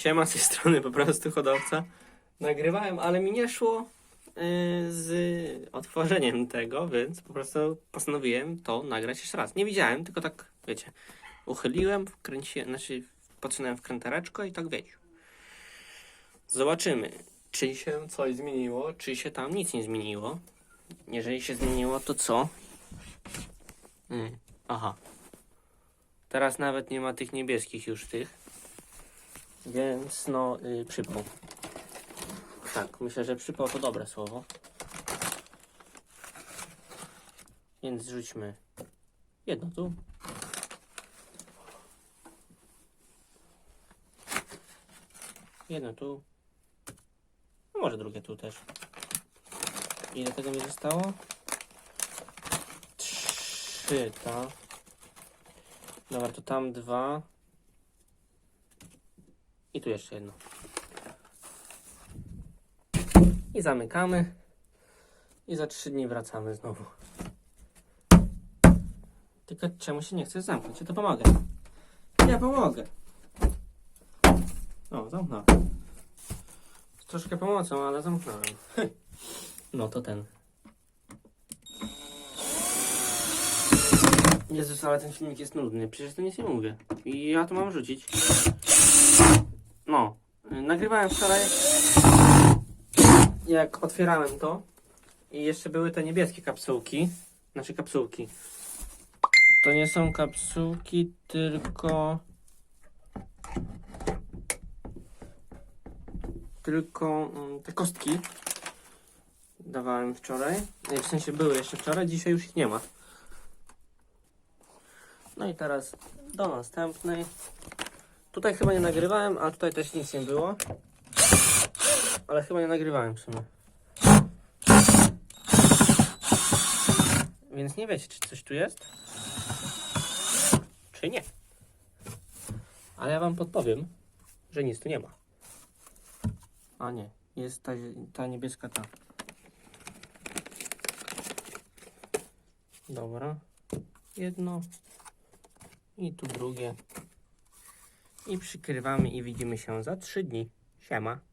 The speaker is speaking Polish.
Siema z tej strony po prostu hodowca. Nagrywałem, ale mi nie szło yy, z otworzeniem tego, więc po prostu postanowiłem to nagrać jeszcze raz. Nie widziałem, tylko tak, wiecie, uchyliłem, wkręciłem, znaczy podsunąłem wkrętareczko i tak wiecie. Zobaczymy, czy się coś zmieniło, czy się tam nic nie zmieniło. Jeżeli się zmieniło, to co? Mm, aha. Teraz nawet nie ma tych niebieskich już tych. Więc no, y, przypał. Tak, myślę, że przypał to dobre słowo. Więc rzućmy jedno tu. Jedno tu. No może drugie tu też. Ile tego mi zostało? Trzy, tak. Dobra, to tam dwa. I tu jeszcze jedno. I zamykamy. I za trzy dni wracamy znowu. Tylko czemu się nie chce zamknąć? Ja to pomogę. Ja pomogę. O, zamknąłem. Z troszkę pomocą, ale zamknąłem. No to ten. Jezus, ale ten filmik jest nudny. Przecież to nic nie mówię. I ja to mam rzucić. Nagrywałem wczoraj, jak otwierałem to i jeszcze były te niebieskie kapsułki. Znaczy kapsułki. To nie są kapsułki, tylko... Tylko mm, te kostki dawałem wczoraj. W sensie były jeszcze wczoraj, dzisiaj już ich nie ma. No i teraz do następnej. Tutaj chyba nie nagrywałem, a tutaj też nic nie było. Ale chyba nie nagrywałem w sumie. Więc nie wiecie, czy coś tu jest, czy nie. Ale ja wam podpowiem, że nic tu nie ma. A nie, jest ta, ta niebieska ta. Dobra. Jedno. I tu drugie. I przykrywamy i widzimy się za 3 dni. Siema.